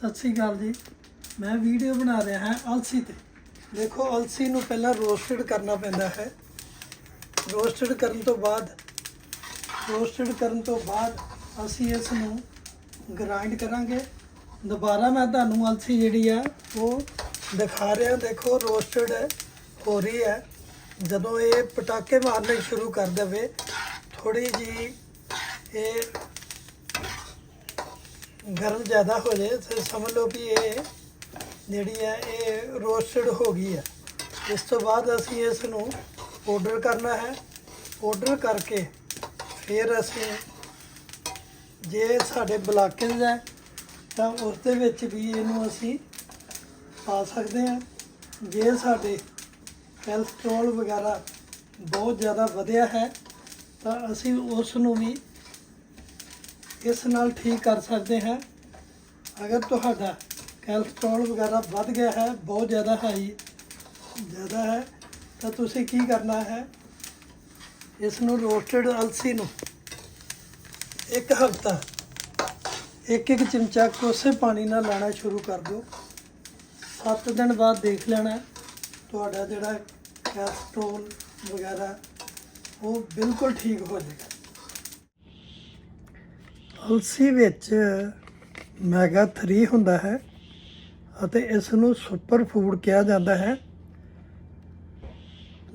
ਸਤਿ ਸ੍ਰੀ ਅਕਾਲ ਜੀ। ਮੈਂ ਵੀਡੀਓ ਬਣਾ ਰਿਹਾ ਹਾਂ ਅਲਸੀ ਤੇ। ਦੇਖੋ, ਅਲਸੀ ਨੂੰ ਪਹਿਲਾਂ ਰੋਸਟਡ ਕਰਨਾ ਪੈਂਦਾ ਹੈ। ਰੋਸਟਡ ਕਰਨ ਤੋਂ ਬਾਅਦ, ਰੋਸਟਡ ਕਰਨ ਤੋਂ ਬਾਅਦ ਅਸੀਂ ਇਸ ਨੂੰ ਗ੍ਰਾਈਂਡ ਕਰਾਂਗੇ। ਦੁਬਾਰਾ ਮੈਂ ਤੁਹਾਨੂੰ ਅਲਸੀ ਜਿਹੜੀ ਆ, ਉਹ ਦਿਖਾ ਰਿਹਾ। ਦੇਖੋ, ਰੋਸਟਡ ਹੋ ਰਹੀ ਹੈ। ਜਦੋਂ ਇਹ ਪਟਾਕੇ ਮਾਰਨੇ ਸ਼ੁਰੂ ਕਰ ਦੇਵੇ ਥੋੜੀ ਜੀ ਇਹ ਗਰਮ ਜ਼ਿਆਦਾ ਹੋ ਜਾਏ, ਤੇ ਸਮਝ ਲਓ ਕਿ ਇਹ ਜਿਹੜੀ ਹੈ, ਇਹ ਰੋਸਟਡ ਹੋ ਗਈ ਹੈ। ਇਸ ਤੋਂ ਬਾਅਦ ਅਸੀਂ ਇਸ ਨੂੰ ਪਾਊਡਰ ਕਰਨਾ ਹੈ। ਪਾਊਡਰ ਕਰਕੇ ਫਿਰ ਅਸੀਂ ਜੇ ਸਾਡੇ ਬਲਾਕੇਜ ਹੈ, ਤਾਂ ਉਸ ਦੇ ਵਿੱਚ ਵੀ ਇਹਨੂੰ ਅਸੀਂ ਪਾ ਸਕਦੇ ਹਾਂ। ਜੇ ਸਾਡੇ ਕੈਲਸਟ੍ਰੋਲ ਵਗੈਰਾ ਬਹੁਤ ਜ਼ਿਆਦਾ ਵਧਿਆ ਹੈ, ਤਾਂ ਅਸੀਂ ਉਸ ਨੂੰ ਵੀ ਇਸ ਨਾਲ ਠੀਕ ਕਰ ਸਕਦੇ ਹਾਂ? ਅਗਰ ਤੁਹਾਡਾ ਕੈਲਸਟ੍ਰੋਲ ਵਗੈਰਾ ਵੱਧ ਗਿਆ ਹੈ, ਬਹੁਤ ਜ਼ਿਆਦਾ ਹਾਈ ਜ਼ਿਆਦਾ ਹੈ, ਤਾਂ ਤੁਸੀਂ ਕੀ ਕਰਨਾ ਹੈ? ਇਸ ਨੂੰ ਰੋਸਟਡ ਅਲਸੀ ਨੂੰ ਇੱਕ ਹਫ਼ਤਾ ਇੱਕ ਇੱਕ ਚਮਚਾ ਕੋਸੇ ਪਾਣੀ ਨਾਲ ਲਾਣਾ ਸ਼ੁਰੂ ਕਰ ਦਿਓ। 7 ਦਿਨ ਬਾਅਦ ਦੇਖ ਲੈਣਾ, ਤੁਹਾਡਾ ਜਿਹੜਾ ਕੈਲਸਟ੍ਰੋਲ ਵਗੈਰਾ, ਉਹ ਬਿਲਕੁਲ ਠੀਕ ਹੋ ਜਾਏਗਾ। ਅਲਸੀ ਵਿੱਚ ਮੈਗਾ 3 ਹੁੰਦਾ ਹੈ ਅਤੇ ਇਸ ਨੂੰ ਸੁਪਰ ਫੂਡ ਕਿਹਾ ਜਾਂਦਾ ਹੈ,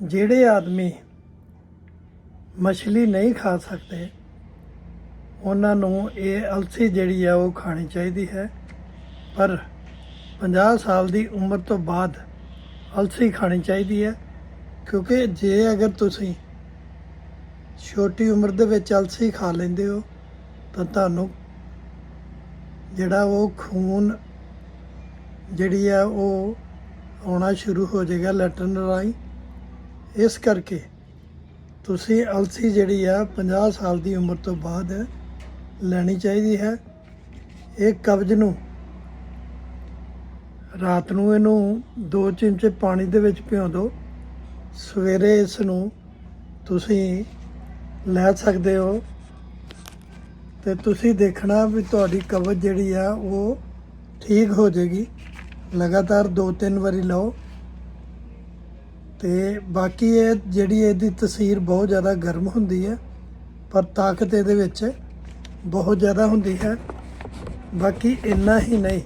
ਜਿਹੜੇ ਆਦਮੀ ਮਛਲੀ ਨਹੀਂ ਖਾ ਸਕਦੇ, ਉਹਨਾਂ ਨੂੰ ਇਹ ਅਲਸੀ ਜਿਹੜੀ ਆ ਉਹ ਖਾਣੀ ਚਾਹੀਦੀ ਹੈ। ਪਰ 50 ਸਾਲ ਦੀ ਉਮਰ ਤੋਂ ਬਾਅਦ ਅਲਸੀ ਖਾਣੀ ਚਾਹੀਦੀ ਹੈ, ਕਿਉਂਕਿ ਜੇ ਅਗਰ ਤੁਸੀਂ ਛੋਟੀ ਉਮਰ ਦੇ ਵਿੱਚ ਅਲਸੀ ਖਾ ਲੈਂਦੇ ਹੋ ਤਾਂ ਤੁਹਾਨੂੰ ਜਿਹੜਾ ਉਹ ਖੂਨ ਜਿਹੜੀ ਆ ਉਹ ਆਉਣਾ ਸ਼ੁਰੂ ਹੋ ਜਾਏਗਾ ਲੈਟਰਨ ਰਾਹੀਂ। ਇਸ ਕਰਕੇ ਤੁਸੀਂ ਅਲਸੀ ਜਿਹੜੀ ਆ 50 ਸਾਲ ਦੀ ਉਮਰ ਤੋਂ ਬਾਅਦ ਲੈਣੀ ਚਾਹੀਦੀ ਹੈ। ਇਹ ਕਬਜ਼ ਨੂੰ ਰਾਤ ਨੂੰ ਇਹਨੂੰ 2 ਚਮਚੇ ਪਾਣੀ ਦੇ ਵਿੱਚ ਭਿਓ ਦਿਓ। ਸਵੇਰੇ ਇਸ ਨੂੰ ਤੁਸੀਂ ਲੈ ਸਕਦੇ ਹੋ। ਤੇ ਤੁਸੀਂ ਦੇਖਣਾ ਵੀ ਤੁਹਾਡੀ ਕਬਜ਼ ਜਿਹੜੀ ਆ, ਉਹ ਠੀਕ ਹੋ ਜਾਏਗੀ। ਲਗਾਤਾਰ 2-3 ਵਾਰੀ ਲਓ। ਤੇ ਬਾਕੀ ਇਹ ਜਿਹੜੀ ਇਹਦੀ ਤਸੀਰ ਬਹੁਤ ਜ਼ਿਆਦਾ ਗਰਮ ਹੁੰਦੀ ਹੈ, ਪਰ ਤਾਕਤ ਇਹਦੇ ਵਿੱਚ ਬਹੁਤ ਜ਼ਿਆਦਾ ਹੁੰਦੀ ਹੈ। ਬਾਕੀ ਇੰਨਾ ਹੀ ਨਹੀਂ,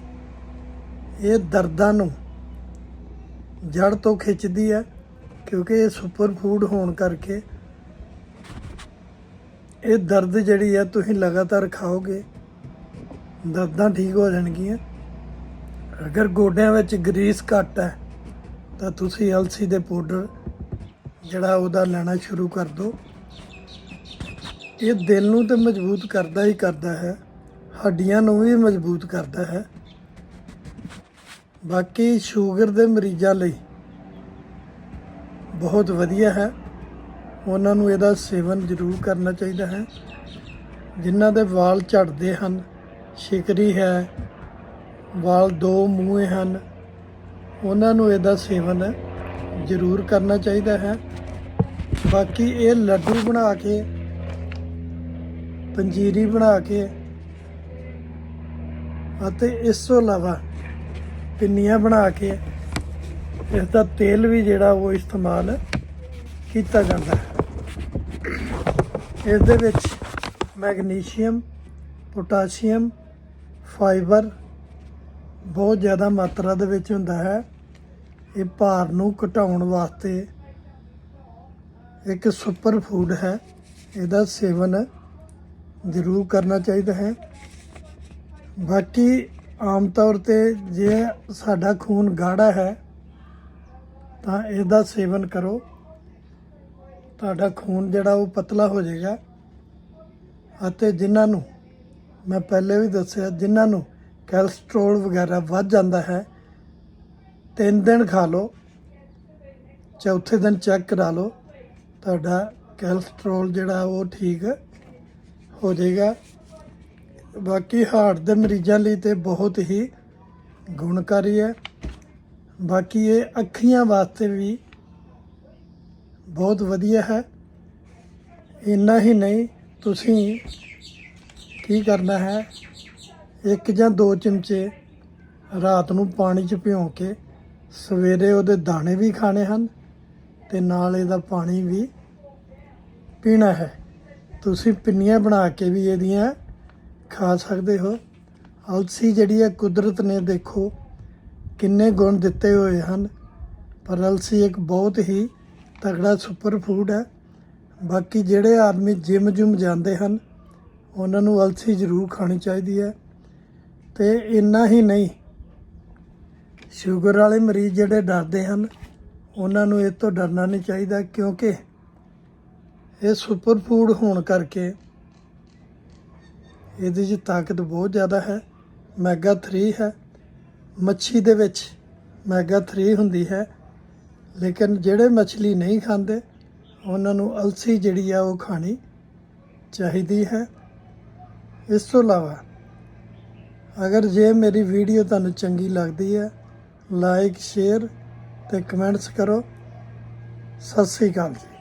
ਇਹ ਦਰਦਾਂ ਨੂੰ ਜੜ ਤੋਂ ਖਿੱਚਦੀ ਹੈ, ਕਿਉਂਕਿ ਇਹ ਸੁਪਰ ਫੂਡ ਹੋਣ ਕਰਕੇ ਇਹ ਦਰਦ ਜਿਹੜੀ ਆ ਤੁਸੀਂ ਲਗਾਤਾਰ ਖਾਓਗੇ, ਦਰਦਾਂ ਠੀਕ ਹੋ ਜਾਣਗੀਆਂ। ਅਗਰ ਗੋਡਿਆਂ ਵਿੱਚ ਗਰੀਸ ਘੱਟ ਹੈ, ਤਾਂ ਤੁਸੀਂ ਅਲਸੀ ਦੇ ਪਾਊਡਰ ਜਿਹੜਾ ਉਹਦਾ ਲੈਣਾ ਸ਼ੁਰੂ ਕਰ ਦਿਓ। ਇਹ ਦਿਲ ਨੂੰ ਤੇ ਮਜ਼ਬੂਤ ਕਰਦਾ ਹੀ ਕਰਦਾ ਹੈ, ਹੱਡੀਆਂ ਨੂੰ ਵੀ ਮਜ਼ਬੂਤ ਕਰਦਾ ਹੈ। ਬਾਕੀ ਸ਼ੂਗਰ ਦੇ ਮਰੀਜ਼ਾਂ ਲਈ ਬਹੁਤ ਵਧੀਆ ਹੈ। ਉਹਨਾਂ ਨੂੰ ਇਹਦਾ ਸੇਵਨ ਜ਼ਰੂਰ ਕਰਨਾ ਚਾਹੀਦਾ ਹੈ। ਜਿਨ੍ਹਾਂ ਦੇ ਵਾਲ ਝੜਦੇ ਹਨ, ਸ਼ਿਕਰੀ ਹੈ, ਵਾਲ ਦੋ ਮੂੰਹੇ ਹਨ, ਉਹਨਾਂ ਨੂੰ ਇਹਦਾ ਸੇਵਨ ਜ਼ਰੂਰ ਕਰਨਾ ਚਾਹੀਦਾ ਹੈ। ਬਾਕੀ ਇਹ ਲੱਡੂ ਬਣਾ ਕੇ, ਪੰਜੀਰੀ ਬਣਾ ਕੇ ਅਤੇ ਇਸ ਤੋਂ ਇਲਾਵਾ ਪਿੰਨੀਆਂ ਬਣਾ ਕੇ, ਇਸ ਦਾ ਤੇਲ ਵੀ ਜਿਹੜਾ ਉਹ ਇਸਤੇਮਾਲ ਕੀਤਾ ਜਾਂਦਾ ਹੈ। ਇਸ ਦੇ ਵਿੱਚ ਮੈਗਨੀਸ਼ੀਅਮ, ਪੋਟਾਸ਼ੀਅਮ, ਫਾਈਬਰ ਬਹੁਤ ਜ਼ਿਆਦਾ ਮਾਤਰਾ ਦੇ ਵਿੱਚ ਹੁੰਦਾ ਹੈ। ਇਹ ਭਾਰ ਨੂੰ ਘਟਾਉਣ ਵਾਸਤੇ ਇੱਕ ਸੁਪਰ ਫੂਡ ਹੈ। ਇਹਦਾ ਸੇਵਨ ਜ਼ਰੂਰ ਕਰਨਾ ਚਾਹੀਦਾ ਹੈ। ਬਾਕੀ ਆਮ ਤੌਰ ਤੇ ਜੇ ਸਾਡਾ ਖੂਨ ਗਾੜਾ ਹੈ, ਤਾਂ ਇਹਦਾ ਸੇਵਨ ਕਰੋ। ਤੁਹਾਡਾ ਖੂਨ ਜਿਹੜਾ ਉਹ ਪਤਲਾ ਹੋ ਜਾਏਗਾ। ਅਤੇ ਜਿਨ੍ਹਾਂ ਨੂੰ ਮੈਂ ਪਹਿਲੇ ਵੀ ਦੱਸਿਆ, ਜਿਨ੍ਹਾਂ ਨੂੰ ਕੈਲਸਟ੍ਰੋਲ ਵਗੈਰਾ ਵੱਧ ਜਾਂਦਾ ਹੈ, ਤਿੰਨ ਦਿਨ ਖਾ ਲਓ, ਚੌਥੇ ਦਿਨ ਚੈੱਕ ਕਰਾ ਲਓ, ਤੁਹਾਡਾ ਕੈਲਸਟ੍ਰੋਲ ਜਿਹੜਾ ਉਹ ਠੀਕ ਹੋ ਜਾਏਗਾ। ਬਾਕੀ ਹਾਰਟ ਦੇ ਮਰੀਜ਼ਾਂ ਲਈ ਤੇ ਬਹੁਤ ਹੀ ਗੁਣਕਾਰੀ ਹੈ। ਬਾਕੀ ਇਹ ਅੱਖੀਆਂ ਵਾਸਤੇ ਵੀ ਬਹੁਤ ਵਧੀਆ ਹੈ। ਇੰਨਾ ਹੀ ਨਹੀਂ, ਤੁਸੀਂ ਕੀ ਕਰਨਾ ਹੈ? ਇੱਕ ਜਾਂ ਦੋ ਚਮਚੇ ਰਾਤ ਨੂੰ ਪਾਣੀ 'ਚ ਭਿਉਂ ਕੇ ਸਵੇਰੇ ਉਹਦੇ ਦਾਣੇ ਵੀ ਖਾਣੇ ਹਨ ਤੇ ਨਾਲ ਇਹਦਾ ਪਾਣੀ ਵੀ ਪੀਣਾ ਹੈ। ਤੁਸੀਂ ਪਿੰਨੀਆਂ ਬਣਾ ਕੇ ਵੀ ਇਹਦੀਆਂ ਖਾ ਸਕਦੇ ਹੋ। ਅਲਸੀ ਜਿਹੜੀ ਹੈ ਕੁਦਰਤ ਨੇ ਦੇਖੋ ਕਿੰਨੇ ਗੁਣ ਦਿੱਤੇ ਹੋਏ ਹਨ, ਪਰ ਅਲਸੀ ਇੱਕ ਬਹੁਤ ਹੀ ਤਗੜਾ ਸੁਪਰ ਫੂਡ ਹੈ। ਬਾਕੀ ਜਿਹੜੇ ਆਦਮੀ ਜਿਮ ਜੁਮ ਜਾਂਦੇ ਹਨ, ਉਹਨਾਂ ਨੂੰ ਅਲਸੀ ਜ਼ਰੂਰ ਖਾਣੀ ਚਾਹੀਦੀ ਹੈ। ਤੇ ਇੰਨਾ ਹੀ ਨਹੀਂ ਸ਼ੂਗਰ ਵਾਲੇ ਮਰੀਜ਼ ਜਿਹੜੇ ਡਰਦੇ ਹਨ, ਉਹਨਾਂ ਨੂੰ ਇਹ ਤੋਂ ਡਰਨਾ ਨਹੀਂ ਚਾਹੀਦਾ ਕਿਉਂਕਿ ਇਹ ਸੁਪਰ ਫੂਡ ਹੋਣ ਕਰਕੇ ਇਹਦੇ 'ਚ ਤਾਕਤ ਬਹੁਤ ਜ਼ਿਆਦਾ ਹੈ। ਮੈਗਾ 3 ਹੈ। ਮੱਛੀ ਦੇ ਵਿੱਚ ਮੈਗਾ 3 ਹੁੰਦੀ ਹੈ। ਲੇਕਿਨ ਜਿਹੜੇ ਮੱਛਲੀ ਨਹੀਂ ਖਾਂਦੇ, ਉਹਨਾਂ ਨੂੰ ਅਲਸੀ ਜਿਹੜੀ ਆ ਉਹ ਖਾਣੀ ਚਾਹੀਦੀ ਹੈ। ਇਸ ਤੋਂ ਇਲਾਵਾ, ਅਗਰ ਜੇ ਮੇਰੀ ਵੀਡੀਓ ਤੁਹਾਨੂੰ ਚੰਗੀ ਲੱਗਦੀ ਹੈ, ਲਾਈਕ, ਸ਼ੇਅਰ ਤੇ ਕਮੈਂਟਸ ਕਰੋ। ਸਤਿ ਸ੍ਰੀ ਅਕਾਲ ਜੀ।